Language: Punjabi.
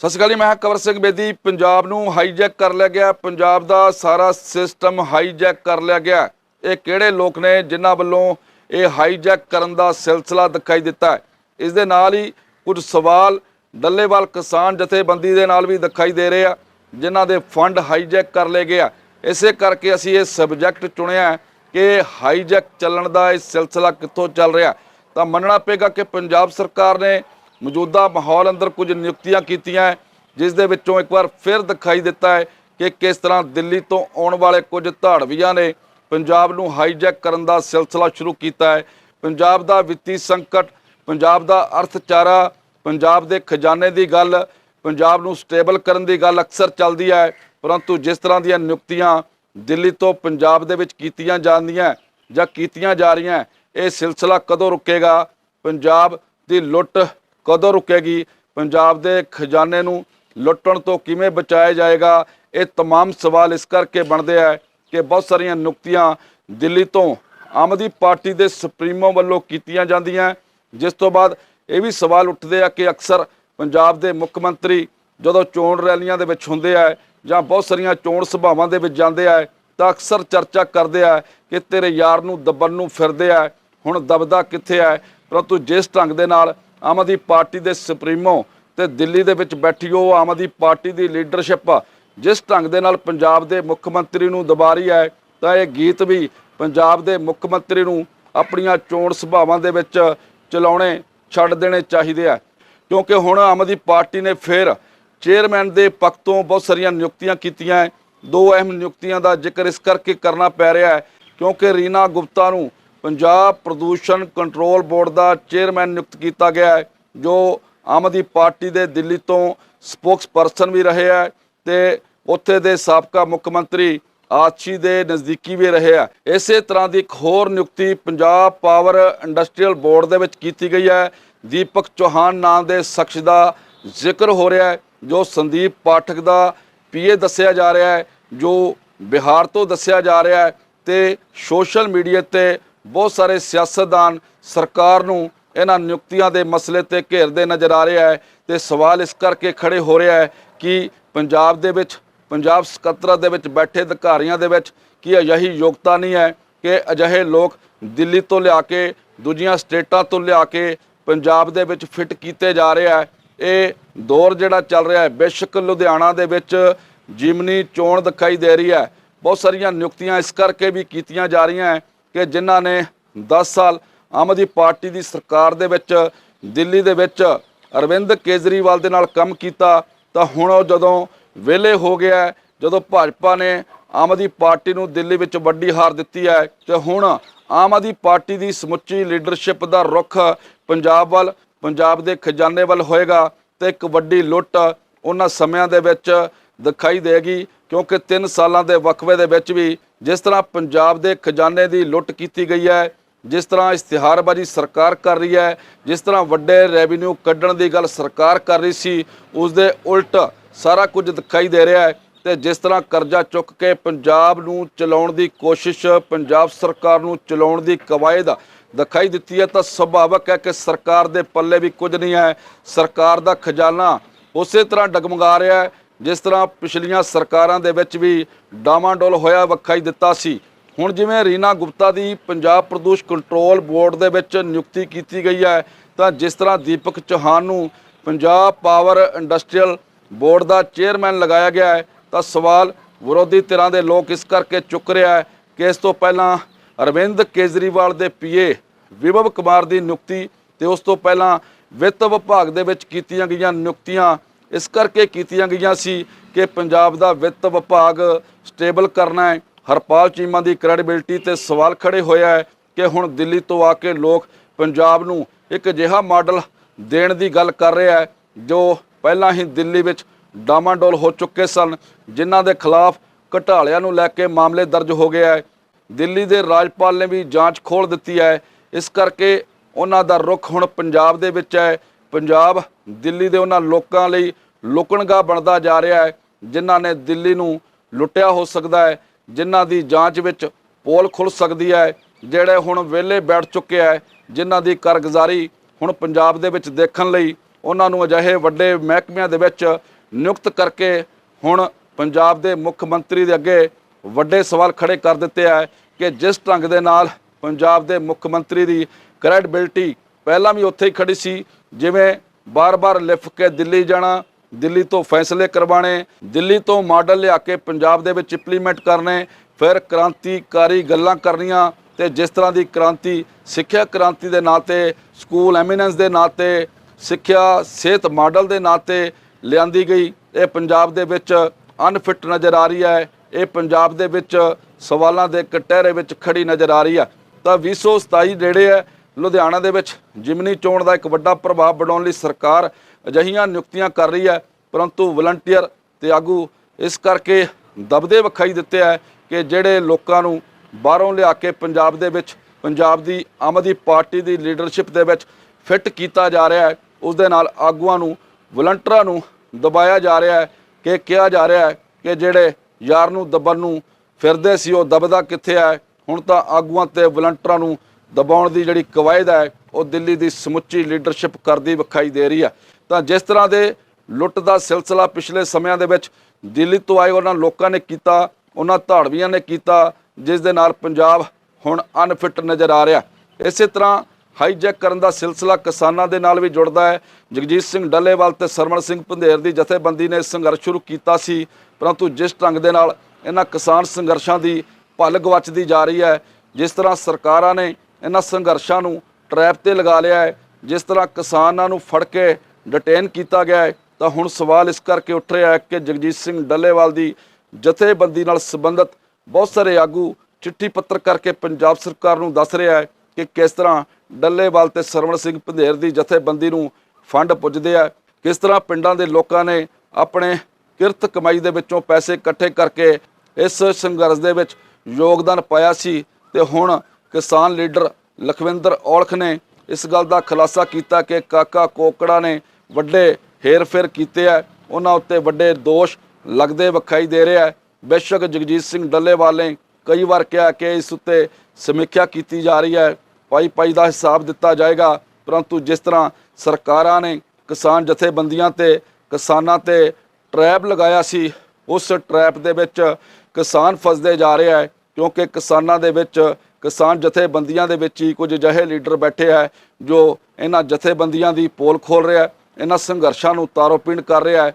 ਸਤਿ ਸ਼੍ਰੀ ਅਕਾਲ ਜੀ, ਮੈਂ ਹਾਂ ਕਵਰ ਸਿੰਘ ਬੇਦੀ। ਪੰਜਾਬ ਨੂੰ ਹਾਈਜੈਕ ਕਰ ਲਿਆ ਗਿਆ। ਪੰਜਾਬ ਦਾ ਸਾਰਾ ਸਿਸਟਮ ਹਾਈਜੈਕ ਕਰ ਲਿਆ ਗਿਆ। ਇਹ ਕਿਹੜੇ ਲੋਕ ਨੇ ਜਿਨ੍ਹਾਂ ਵੱਲੋਂ ਇਹ ਹਾਈਜੈਕ ਕਰਨ ਦਾ ਸਿਲਸਿਲਾ ਦਿਖਾਈ ਦਿੱਤਾ? ਇਸ ਦੇ ਨਾਲ ਹੀ ਕੁਝ ਸਵਾਲ ਡੱਲੇਵਾਲ ਕਿਸਾਨ ਜਥੇਬੰਦੀ ਦੇ ਨਾਲ ਵੀ ਦਿਖਾਈ ਦੇ ਰਹੇ ਆ, ਜਿਨ੍ਹਾਂ ਦੇ ਫੰਡ ਹਾਈਜੈਕ ਕਰ ਲਏ ਗਏ ਆ। ਇਸੇ ਕਰਕੇ ਅਸੀਂ ਇਹ ਸਬਜੈਕਟ ਚੁਣਿਆ ਕਿ ਹਾਈਜੈਕ ਚੱਲਣ ਦਾ ਇਹ ਸਿਲਸਿਲਾ ਕਿੱਥੋਂ ਚੱਲ ਰਿਹਾ। ਤਾਂ ਮੰਨਣਾ ਪਏਗਾ ਕਿ ਪੰਜਾਬ ਸਰਕਾਰ ਨੇ ਮੌਜੂਦਾ ਮਾਹੌਲ ਅੰਦਰ ਕੁਝ ਨਿਯੁਕਤੀਆਂ ਕੀਤੀਆਂ ਹੈ, ਜਿਸ ਦੇ ਵਿੱਚੋਂ ਇੱਕ ਵਾਰ ਫਿਰ ਦਿਖਾਈ ਦਿੱਤਾ ਹੈ ਕਿ ਕਿਸ ਤਰ੍ਹਾਂ ਦਿੱਲੀ ਤੋਂ ਆਉਣ ਵਾਲੇ ਕੁਝ ਧਾੜਵੀਆਂ ਨੇ ਪੰਜਾਬ ਨੂੰ ਹਾਈਜੈਕ ਕਰਨ ਦਾ ਸਿਲਸਿਲਾ ਸ਼ੁਰੂ ਕੀਤਾ ਹੈ। ਪੰਜਾਬ ਦਾ ਵਿੱਤੀ ਸੰਕਟ ਪੰਜਾਬ ਦਾ ਅਰਥਚਾਰਾ ਪੰਜਾਬ ਦੇ ਖਜ਼ਾਨੇ ਦੀ ਗੱਲ ਪੰਜਾਬ ਨੂੰ ਸਟੇਬਲ ਕਰਨ ਦੀ ਗੱਲ ਅਕਸਰ ਚੱਲਦੀ ਹੈ ਪਰੰਤੂ ਜਿਸ ਤਰ੍ਹਾਂ ਦੀਆਂ ਨਿਯੁਕਤੀਆਂ ਦਿੱਲੀ ਤੋਂ ਪੰਜਾਬ ਦੇ ਵਿੱਚ ਕੀਤੀਆਂ ਜਾਂਦੀਆਂ ਜਾਂ ਕੀਤੀਆਂ ਜਾ ਰਹੀਆਂ ਇਹ ਸਿਲਸਿਲਾ ਕਦੋਂ ਰੁਕੇਗਾ? ਪੰਜਾਬ ਦੀ ਲੁੱਟ ਕਦੋਂ ਰੁਕੇਗੀ ਪੰਜਾਬ ਦੇ ਖਜ਼ਾਨੇ ਨੂੰ ਲੁੱਟਣ ਤੋਂ ਕਿਵੇਂ ਬਚਾਇਆ ਜਾਏਗਾ ਇਹ तमाम ਸਵਾਲ ਇਸ ਕਰਕੇ ਬਣਦੇ ਆ ਕਿ ਬਹੁਤ ਸਾਰੀਆਂ ਨੁਕਤੀਆਂ ਦਿੱਲੀ ਤੋਂ ਆਮ ਆਦਮੀ ਪਾਰਟੀ ਦੇ ਸੁਪਰੀਮੋ ਵੱਲੋਂ ਕੀਤੀਆਂ ਜਾਂਦੀਆਂ ਜਿਸ ਤੋਂ ਬਾਅਦ ਇਹ ਵੀ ਸਵਾਲ ਉੱਠਦੇ ਆ ਕਿ ਅਕਸਰ ਪੰਜਾਬ ਦੇ ਮੁੱਖ ਮੰਤਰੀ ਜਦੋਂ ਚੋਣ ਰੈਲੀਆਂ ਦੇ ਵਿੱਚ ਹੁੰਦੇ ਆ ਜਾਂ ਬਹੁਤ ਸਾਰੀਆਂ ਚੋਣ ਸਭਾਵਾਂ ਦੇ ਵਿੱਚ ਜਾਂਦੇ ਆ ਤਾਂ ਅਕਸਰ ਚਰਚਾ ਕਰਦੇ ਆ ਕਿ ਤੇਰੇ ਯਾਰ ਨੂੰ ਦੱਬਣ ਨੂੰ ਫਿਰਦੇ ਆ ਹੁਣ ਦਬਦਾ ਕਿੱਥੇ ਆ ਪਰੰਤੂ ਜਿਸ ਢੰਗ ਦੇ ਨਾਲ ਆਮ ਆਦਮੀ ਪਾਰਟੀ ਦੇ ਸੁਪਰੀਮੋ ਤੇ ਦਿੱਲੀ ਦੇ ਵਿੱਚ ਬੈਠੀ ਉਹ ਆਮ ਆਦਮੀ ਪਾਰਟੀ ਦੀ ਲੀਡਰਸ਼ਿਪ ਜਿਸ ਢੰਗ ਦੇ ਨਾਲ ਪੰਜਾਬ ਦੇ ਮੁੱਖ ਮੰਤਰੀ ਨੂੰ ਦਬਾ ਰਹੀ ਹੈ, ਤਾਂ ਇਹ ਗੀਤ ਵੀ ਪੰਜਾਬ ਦੇ ਮੁੱਖ ਮੰਤਰੀ ਨੂੰ ਆਪਣੀਆਂ ਚੋਣ ਸਭਾਵਾਂ ਦੇ ਵਿੱਚ ਚਲਾਉਣੇ ਛੱਡ ਦੇਣੇ ਚਾਹੀਦੇ ਆ ਕਿਉਂਕਿ ਹੁਣ ਆਮ ਆਦਮੀ ਪਾਰਟੀ ਨੇ ਫਿਰ ਚੇਅਰਮੈਨ ਦੇ ਪੱਖ ਤੋਂ ਬਹੁਤ ਸਾਰੀਆਂ ਨਿਯੁਕਤੀਆਂ ਕੀਤੀਆਂ ਹੈ। ਦੋ ਅਹਿਮ ਨਿਯੁਕਤੀਆਂ ਦਾ ਜ਼ਿਕਰ ਇਸ ਕਰਕੇ ਕਰਨਾ ਪੈ ਰਿਹਾ ਹੈ, ਕਿਉਂਕਿ ਰੀਨਾ ਗੁਪਤਾ ਨੂੰ ਪੰਜਾਬ ਪ੍ਰਦੂਸ਼ਣ ਕੰਟਰੋਲ ਬੋਰਡ ਦਾ ਚੇਅਰਮੈਨ ਨਿਯੁਕਤ ਕੀਤਾ ਗਿਆ ਹੈ, ਜੋ ਆਮ ਆਦਮੀ ਪਾਰਟੀ ਦੇ ਦਿੱਲੀ ਤੋਂ ਸਪੋਕਸਪਰਸਨ ਵੀ ਰਹੇ ਹੈ ਤੇ ਉੱਥੇ ਦੇ ਸਾਬਕਾ ਮੁੱਖ ਮੰਤਰੀ ਆਛੀ ਦੇ ਨਜ਼ਦੀਕੀ ਵੀ ਰਹੇ ਆ ਇਸੇ ਤਰ੍ਹਾਂ ਦੀ ਇੱਕ ਹੋਰ ਨਿਯੁਕਤੀ ਪੰਜਾਬ ਪਾਵਰ ਇੰਡਸਟਰੀਅਲ ਬੋਰਡ ਦੇ ਵਿੱਚ ਕੀਤੀ ਗਈ ਹੈ। ਦੀਪਕ ਚੌਹਾਨ ਨਾਮ ਦੇ ਸ਼ਖਸ ਦਾ ਜ਼ਿਕਰ ਹੋ ਰਿਹਾ ਹੈ, ਜੋ ਸੰਦੀਪ ਪਾਠਕ ਦਾ ਪੀਏ ਦੱਸਿਆ ਜਾ ਰਿਹਾ ਹੈ, ਜੋ ਬਿਹਾਰ ਤੋਂ ਦੱਸਿਆ ਜਾ ਰਿਹਾ ਹੈ ਤੇ ਸੋਸ਼ਲ ਮੀਡੀਆ ਤੇ ਬਹੁਤ ਸਾਰੇ ਸਿਆਸਤਦਾਨ ਸਰਕਾਰ ਨੂੰ ਇਹਨਾਂ ਨਿਯੁਕਤੀਆਂ ਦੇ ਮਸਲੇ ਤੇ ਘੇਰਦੇ ਨਜ਼ਰ ਆ ਰਿਹਾ ਹੈ ਤੇ ਸਵਾਲ ਇਸ ਕਰਕੇ ਖੜੇ ਹੋ ਰਿਹਾ ਹੈ ਕਿ ਪੰਜਾਬ ਦੇ ਵਿੱਚ, ਪੰਜਾਬ ਸਕੱਤਰਤ ਦੇ ਵਿੱਚ ਬੈਠੇ ਅਧਿਕਾਰੀਆਂ ਦੇ ਵਿੱਚ ਕੀ ਅਜਿਹੀ ਯੋਗਤਾ ਨਹੀਂ ਹੈ ਕਿ ਅਜਿਹੇ ਲੋਕ ਦਿੱਲੀ ਤੋਂ ਲਿਆ ਕੇ, ਦੂਜੀਆਂ ਸਟੇਟਾਂ ਤੋਂ ਲਿਆ ਕੇ ਪੰਜਾਬ ਦੇ ਵਿੱਚ ਫਿੱਟ ਕੀਤੇ ਜਾ ਰਿਹਾ ਹੈ। ਇਹ ਦੌਰ ਜਿਹੜਾ ਚੱਲ ਰਿਹਾ ਹੈ, ਬੇਸ਼ੱਕ ਲੁਧਿਆਣਾ ਦੇ ਵਿੱਚ ਜਿਮਨੀ ਚੋਣ ਦਿਖਾਈ ਦੇ ਰਹੀ ਹੈ। ਬਹੁਤ ਸਾਰੀਆਂ ਨਿਯੁਕਤੀਆਂ ਇਸ ਕਰਕੇ ਵੀ ਕੀਤੀਆਂ ਜਾ ਰਹੀਆਂ ਹੈ ਕਿ ਜਿਨ੍ਹਾਂ ਨੇ 10 ਸਾਲ ਆਮ ਆਦਮੀ ਪਾਰਟੀ ਦੀ ਸਰਕਾਰ ਦੇ ਵਿੱਚ, ਦਿੱਲੀ ਦੇ ਵਿੱਚ ਅਰਵਿੰਦ ਕੇਜਰੀਵਾਲ ਦੇ ਨਾਲ ਕੰਮ ਕੀਤਾ, ਤਾਂ ਹੁਣ ਉਹ ਜਦੋਂ ਵਿਹਲੇ ਹੋ ਗਿਆ ਜਦੋਂ ਭਾਜਪਾ ਨੇ ਆਮ ਆਦਮੀ ਪਾਰਟੀ ਨੂੰ ਦਿੱਲੀ ਵਿੱਚ ਵੱਡੀ ਹਾਰ ਦਿੱਤੀ ਹੈ, ਤੇ ਹੁਣ ਆਮ ਆਦਮੀ ਪਾਰਟੀ ਦੀ ਸਮੁੱਚੀ ਲੀਡਰਸ਼ਿਪ ਦਾ ਰੁਖ ਪੰਜਾਬ ਵੱਲ, ਪੰਜਾਬ ਦੇ ਖਜ਼ਾਨੇ ਵੱਲ ਹੋਏਗਾ ਤੇ ਇੱਕ ਵੱਡੀ ਲੁੱਟ ਉਹਨਾਂ ਸਮਿਆਂ ਦੇ ਵਿੱਚ ਦਿਖਾਈ ਦੇਗੀ, ਕਿਉਂਕਿ 3 ਸਾਲਾਂ ਦੇ ਵਕਫੇ ਦੇ ਵਿੱਚ ਵੀ ਜਿਸ ਤਰ੍ਹਾਂ ਪੰਜਾਬ ਦੇ ਖਜ਼ਾਨੇ ਦੀ ਲੁੱਟ ਕੀਤੀ ਗਈ ਹੈ, ਜਿਸ ਤਰ੍ਹਾਂ ਇਸ਼ਤਿਹਾਰਬਾਜ਼ੀ ਸਰਕਾਰ ਕਰ ਰਹੀ ਹੈ, ਜਿਸ ਤਰ੍ਹਾਂ ਵੱਡੇ ਰੈਵਨਿਊ ਕੱਢਣ ਦੀ ਗੱਲ ਸਰਕਾਰ ਕਰ ਰਹੀ ਸੀ ਉਸ ਦੇ ਉਲਟ ਸਾਰਾ ਕੁਝ ਦਿਖਾਈ ਦੇ ਰਿਹਾ ਹੈ ਤੇ ਜਿਸ ਤਰ੍ਹਾਂ ਕਰਜ਼ਾ ਚੁੱਕ ਕੇ ਪੰਜਾਬ ਨੂੰ ਚਲਾਉਣ ਦੀ ਕੋਸ਼ਿਸ਼, ਪੰਜਾਬ ਸਰਕਾਰ ਨੂੰ ਚਲਾਉਣ ਦੀ ਕਵਾਇਦ ਦਿਖਾਈ ਦਿੱਤੀ ਹੈ, ਤਾਂ ਸੁਭਾਵਕ ਹੈ ਕਿ ਸਰਕਾਰ ਦੇ ਪੱਲੇ ਵੀ ਕੁਝ ਨਹੀਂ ਹੈ, ਸਰਕਾਰ ਦਾ ਖਜ਼ਾਨਾ ਉਸੇ ਤਰ੍ਹਾਂ ਡਗਮਗਾ ਰਿਹਾ ਹੈ ਜਿਸ ਤਰ੍ਹਾਂ ਪਿਛਲੀਆਂ ਸਰਕਾਰਾਂ ਦੇ ਵਿੱਚ ਵੀ ਡਾਮਾਡੋਲ ਹੋਇਆ ਵਿਖਾਈ ਦਿੱਤਾ ਸੀ। ਹੁਣ ਜਿਵੇਂ ਰੀਨਾ ਗੁਪਤਾ ਦੀ ਪੰਜਾਬ ਪ੍ਰਦੂਸ਼ ਕੰਟਰੋਲ ਬੋਰਡ ਦੇ ਵਿੱਚ ਨਿਯੁਕਤੀ ਕੀਤੀ ਗਈ ਹੈ, ਤਾਂ ਜਿਸ ਤਰ੍ਹਾਂ ਦੀਪਕ ਚੌਹਾਨ ਨੂੰ ਪੰਜਾਬ ਪਾਵਰ ਇੰਡਸਟਰੀਅਲ ਬੋਰਡ ਦਾ ਚੇਅਰਮੈਨ ਲਗਾਇਆ ਗਿਆ ਹੈ, ਤਾਂ ਸਵਾਲ ਵਿਰੋਧੀ ਧਿਰਾਂ ਦੇ ਲੋਕ ਇਸ ਕਰਕੇ ਚੁੱਕ ਰਿਹਾ ਹੈ ਕਿ ਇਸ ਤੋਂ ਪਹਿਲਾਂ ਅਰਵਿੰਦ ਕੇਜਰੀਵਾਲ ਦੇ ਪੀਏ ਵਿਭਵ ਕੁਮਾਰ ਦੀ ਨਿਯੁਕਤੀ ਤੇ ਉਸ ਤੋਂ ਪਹਿਲਾਂ ਵਿੱਤ ਵਿਭਾਗ ਦੇ ਵਿੱਚ ਕੀਤੀਆਂ ਗਈਆਂ ਨਿਯੁਕਤੀਆਂ ਇਸ ਕਰਕੇ ਕੀਤੀਆਂ ਗਈਆਂ ਸੀ ਕਿ ਪੰਜਾਬ ਦਾ ਵਿੱਤ ਵਿਭਾਗ ਸਟੇਬਲ ਕਰਨਾ ਹੈ। ਹਰਪਾਲ ਚੀਮਾ ਦੀ ਕ੍ਰੈਡੀਬਿਲਟੀ ਤੇ ਸਵਾਲ ਖੜੇ ਹੋਇਆ ਹੈ ਕਿ ਹੁਣ ਦਿੱਲੀ ਤੋਂ ਆ ਕੇ ਲੋਕ ਪੰਜਾਬ ਨੂੰ ਇੱਕ ਅਜਿਹਾ ਮਾਡਲ ਦੇਣ ਦੀ ਗੱਲ ਕਰ ਰਿਹਾ ਹੈ ਜੋ ਪਹਿਲਾਂ ਹੀ ਦਿੱਲੀ ਵਿੱਚ ਡਾਮਾਡੋਲ ਹੋ ਚੁੱਕੇ ਸਨ, ਜਿਨ੍ਹਾਂ ਦੇ ਖਿਲਾਫ ਘਟਾਲਿਆਂ ਨੂੰ ਲੈ ਕੇ ਮਾਮਲੇ ਦਰਜ ਹੋ ਗਿਆ ਹੈ ਦਿੱਲੀ ਦੇ ਰਾਜਪਾਲ ਨੇ ਵੀ ਜਾਂਚ ਖੋਲ ਦਿੱਤੀ ਹੈ ਇਸ ਕਰਕੇ ਉਹਨਾਂ ਦਾ ਰੁਖ ਹੁਣ ਪੰਜਾਬ ਦੇ ਵਿੱਚ ਹੈ। ਪੰਜਾਬ, ਦਿੱਲੀ ਦੇ ਉਹਨਾਂ ਲੋਕਾਂ ਲਈ ਲੁਕਣਗਾ ਬਣਦਾ ਜਾ ਰਿਹਾ ਹੈ, ਜਿਨ੍ਹਾਂ ਨੇ ਦਿੱਲੀ ਨੂੰ ਲੁੱਟਿਆ ਹੋ ਸਕਦਾ ਹੈ, ਜਿਨ੍ਹਾਂ ਦੀ ਜਾਂਚ ਵਿੱਚ ਪੋਲ ਖੁੱਲ ਸਕਦੀ ਹੈ, ਜਿਹੜੇ ਹੁਣ ਵਿਹਲੇ ਬੈਠ ਚੁੱਕੇ ਹੈ, ਜਿਨ੍ਹਾਂ ਦੀ ਕਾਰਗੁਜ਼ਾਰੀ ਹੁਣ ਪੰਜਾਬ ਦੇ ਵਿੱਚ ਦੇਖਣ ਲਈ ਉਹਨਾਂ ਨੂੰ ਅਜਿਹੇ ਵੱਡੇ ਮਹਿਕਮਿਆਂ ਦੇ ਵਿੱਚ ਨਿਯੁਕਤ ਕਰਕੇ ਹੁਣ ਪੰਜਾਬ ਦੇ ਮੁੱਖ ਮੰਤਰੀ ਦੇ ਅੱਗੇ ਵੱਡੇ ਸਵਾਲ ਖੜੇ ਕਰ ਦਿੱਤੇ ਹੈ ਕਿ ਜਿਸ ਢੰਗ ਦੇ ਨਾਲ ਪੰਜਾਬ ਦੇ ਮੁੱਖ ਮੰਤਰੀ ਦੀ ਕ੍ਰੈਡੀਬਿਲਟੀ ਪਹਿਲਾਂ ਵੀ ਉੱਥੇ ਹੀ ਖੜੀ ਸੀ, ਜਿਵੇਂ ਬਾਰ-ਬਾਰ ਲਿਫ ਕੇ ਦਿੱਲੀ ਜਾਣਾ, ਦਿੱਲੀ ਤੋਂ ਫੈਸਲੇ ਕਰਵਾਣੇ ਦਿੱਲੀ ਤੋਂ ਮਾਡਲ ਲਿਆ ਕੇ ਪੰਜਾਬ ਦੇ ਵਿੱਚ ਇੰਪਲੀਮੈਂਟ ਕਰਨੇ, ਫਿਰ ਕ੍ਰਾਂਤੀਕਾਰੀ ਗੱਲਾਂ ਕਰਨੀਆਂ ਤੇ ਜਿਸ ਤਰ੍ਹਾਂ ਦੀ ਕ੍ਰਾਂਤੀ, ਸਿੱਖਿਆ ਕ੍ਰਾਂਤੀ ਦੇ ਨਾਂ ਤੇ, ਸਕੂਲ ਐਮੀਨੈਂਸ ਦੇ ਨਾਂ ਤੇ, ਸਿੱਖਿਆ ਸਿਹਤ ਮਾਡਲ ਦੇ ਨਾਂ ਤੇ ਲਿਆਂਦੀ ਗਈ। ਇਹ ਪੰਜਾਬ ਦੇ ਵਿੱਚ ਅਨਫਿਟ ਨਜ਼ਰ ਆ ਰਹੀ ਹੈ। ਇਹ ਪੰਜਾਬ ਦੇ ਵਿੱਚ ਸਵਾਲਾਂ ਦੇ ਕਟਹਿਰੇ ਵਿੱਚ ਖੜੀ ਨਜ਼ਰ ਆ ਰਹੀ ਹੈ। ਤਾਂ 2027 ਜਿਹੜੇ ਹੈ। ਲੁਧਿਆਣਾ ਦੇ ਵਿੱਚ ਜਿਮਨੀ ਚੋਣ ਦਾ ਇੱਕ ਵੱਡਾ ਪ੍ਰਭਾਵ ਬਣਾਉਣ ਲਈ ਸਰਕਾਰ ਅਜਿਹੀਆਂ ਨਿਯੁਕਤੀਆਂ ਕਰ ਰਹੀ ਹੈ, ਪਰੰਤੂ ਵਲੰਟੀਅਰ ਤੇ ਆਗੂ ਇਸ ਕਰਕੇ ਦਬਦੇ ਵਿਖਾਈ ਦਿੱਤੇ ਹੈ ਕਿ ਜਿਹੜੇ ਲੋਕਾਂ ਨੂੰ ਬਾਹਰੋਂ ਲਿਆ ਕੇ ਪੰਜਾਬ ਦੇ ਵਿੱਚ, ਪੰਜਾਬ ਦੀ ਆਮ ਆਦਮੀ ਪਾਰਟੀ ਦੀ ਲੀਡਰਸ਼ਿਪ ਦੇ ਵਿੱਚ ਫਿੱਟ ਕੀਤਾ ਜਾ ਰਿਹਾ ਹੈ ਉਸ ਦੇ ਨਾਲ ਆਗੂਆਂ ਨੂੰ ਵਲੰਟਰਾਂ ਨੂੰ ਦਬਾਇਆ ਜਾ ਰਿਹਾ ਹੈ ਕਿ ਕਿਹਾ ਜਾ ਰਿਹਾ ਹੈ ਕਿ ਜਿਹੜੇ ਯਾਰ ਨੂੰ ਦਬਣ ਨੂੰ ਫਿਰਦੇ ਸੀ, ਉਹ ਦਬਦਾ ਕਿੱਥੇ ਹੈ? ਹੁਣ ਤਾਂ ਆਗੂਆਂ ਤੇ ਵਲੰਟਰਾਂ ਨੂੰ ਦਬਾਉਣ ਦੀ ਜਿਹੜੀ ਕਵਾਇਦ ਹੈ, ਉਹ ਦਿੱਲੀ ਦੀ ਸਮੁੱਚੀ ਲੀਡਰਸ਼ਿਪ ਕਰਦੀ ਵਿਖਾਈ ਦੇ ਰਹੀ ਹੈ। ਤਾਂ ਜਿਸ ਤਰ੍ਹਾਂ ਦੇ ਲੁੱਟ ਦਾ ਸਿਲਸਿਲਾ ਪਿਛਲੇ ਸਮਿਆਂ ਦੇ ਵਿੱਚ ਦਿੱਲੀ ਤੋਂ ਆਏ ਉਹਨਾਂ ਲੋਕਾਂ ਨੇ ਕੀਤਾ, ਉਹਨਾਂ ਧਾੜਵੀਆਂ ਨੇ ਕੀਤਾ, ਜਿਸ ਦੇ ਨਾਲ ਪੰਜਾਬ ਹੁਣ ਅਨਫਿਟ ਨਜ਼ਰ ਆ ਰਿਹਾ। ਇਸੇ ਤਰ੍ਹਾਂ ਹਾਈਜੈਕ ਕਰਨ ਦਾ ਸਿਲਸਿਲਾ ਕਿਸਾਨਾਂ ਦੇ ਨਾਲ ਵੀ ਜੁੜਦਾ ਹੈ। ਜਗਜੀਤ ਸਿੰਘ ਡੱਲੇਵਾਲ ਤੇ ਸਰਵਣ ਸਿੰਘ ਪੰਧੇਰ ਦੀ ਜਥੇਬੰਦੀ ਨੇ ਸੰਘਰਸ਼ ਸ਼ੁਰੂ ਕੀਤਾ ਸੀ, ਪਰੰਤੂ ਜਿਸ ਢੰਗ ਦੇ ਨਾਲ ਇਹਨਾਂ ਕਿਸਾਨ ਸੰਘਰਸ਼ਾਂ ਦੀ ਭਲ ਗਵਚਦੀ ਜਾ ਰਹੀ ਹੈ, ਜਿਸ ਤਰ੍ਹਾਂ ਸਰਕਾਰਾਂ ਨੇ ਇਹਨਾਂ ਸੰਘਰਸ਼ਾਂ ਨੂੰ ਟਰੈਪ ਤੇ ਲਗਾ ਲਿਆ ਹੈ। ਜਿਸ ਤਰ੍ਹਾਂ ਕਿਸਾਨਾਂ ਨੂੰ ਫੜ ਕੇ ਡਿਟੇਨ ਕੀਤਾ ਗਿਆ ਹੈ, ਤਾਂ ਹੁਣ ਸਵਾਲ ਇਸ ਕਰਕੇ ਉੱਠ ਰਿਹਾ ਹੈ ਕਿ ਜਗਜੀਤ ਸਿੰਘ ਡੱਲੇਵਾਲ ਦੀ ਜਥੇਬੰਦੀ ਨਾਲ ਸੰਬੰਧਿਤ ਬਹੁਤ ਸਾਰੇ ਆਗੂ ਚਿੱਠੀ ਪੱਤਰ ਕਰਕੇ ਪੰਜਾਬ ਸਰਕਾਰ ਨੂੰ ਦੱਸ ਰਿਹਾ ਹੈ ਕਿ ਕਿਸ ਤਰ੍ਹਾਂ ਡੱਲੇਵਾਲ ਤੇ ਸਰਵਣ ਸਿੰਘ ਪੰਧੇਰ ਦੀ ਜਥੇਬੰਦੀ ਨੂੰ ਫੰਡ ਪੁੱਜਦੇ ਆ, ਕਿਸ ਤਰ੍ਹਾਂ ਪਿੰਡਾਂ ਦੇ ਲੋਕਾਂ ਨੇ ਆਪਣੇ ਕਿਰਤ ਕਮਾਈ ਦੇ ਵਿੱਚੋਂ ਪੈਸੇ ਇਕੱਠੇ ਕਰਕੇ ਇਸ ਸੰਘਰਸ਼ ਦੇ ਵਿੱਚ ਯੋਗਦਾਨ ਪਾਇਆ ਸੀ, ਤੇ ਹੁਣ ਕਿਸਾਨ ਲੀਡਰ ਲਖਵਿੰਦਰ ਔਲਖ ਨੇ ਇਸ ਗੱਲ ਦਾ ਖੁਲਾਸਾ ਕੀਤਾ ਕਿ ਕਾਕਾ ਕੋਕੜਾ ਨੇ ਵੱਡੇ ਹੇਰਫੇਰ ਕੀਤੇ ਆ। ਉਹਨਾਂ ਉੱਤੇ ਵੱਡੇ ਦੋਸ਼ ਲੱਗਦੇ ਵਿਖਾਈ ਦੇ ਰਿਹਾ ਬੇਸ਼ੱਕ ਜਗਜੀਤ ਸਿੰਘ ਡੱਲੇਵਾਲ ਨੇ ਕਈ ਵਾਰ ਕਿਹਾ ਕਿ ਇਸ ਉੱਤੇ ਸਮੀਖਿਆ ਕੀਤੀ ਜਾ ਰਹੀ ਹੈ। ਪਾਈ ਪਾਈ ਦਾ ਹਿਸਾਬ ਦਿੱਤਾ ਜਾਏਗਾ, ਪਰੰਤੂ ਜਿਸ ਤਰ੍ਹਾਂ ਸਰਕਾਰਾਂ ਨੇ ਕਿਸਾਨ ਜਥੇਬੰਦੀਆਂ ਤੇ ਕਿਸਾਨਾਂ ਤੇ ਟਰੈਪ ਲਗਾਇਆ ਸੀ, ਉਸ ਟਰੈਪ ਦੇ ਵਿੱਚ ਕਿਸਾਨ ਫਸਦੇ ਜਾ ਰਿਹਾ ਹੈ ਕਿਉਂਕਿ ਕਿਸਾਨਾਂ ਦੇ ਵਿੱਚ ਕਿਸਾਨ ਜਥੇਬੰਦੀਆਂ ਦੇ ਵਿੱਚ ਹੀ ਕੁਝ ਅਜਿਹੇ ਲੀਡਰ ਬੈਠੇ ਹੈ ਜੋ ਇਹਨਾਂ ਜਥੇਬੰਦੀਆਂ ਦੀ ਪੋਲ ਖੋਲ ਰਿਹਾ ਇਹਨਾਂ ਸੰਘਰਸ਼ਾਂ ਨੂੰ ਤਾਰੋਪੀਣ ਕਰ ਰਿਹਾ ਹੈ।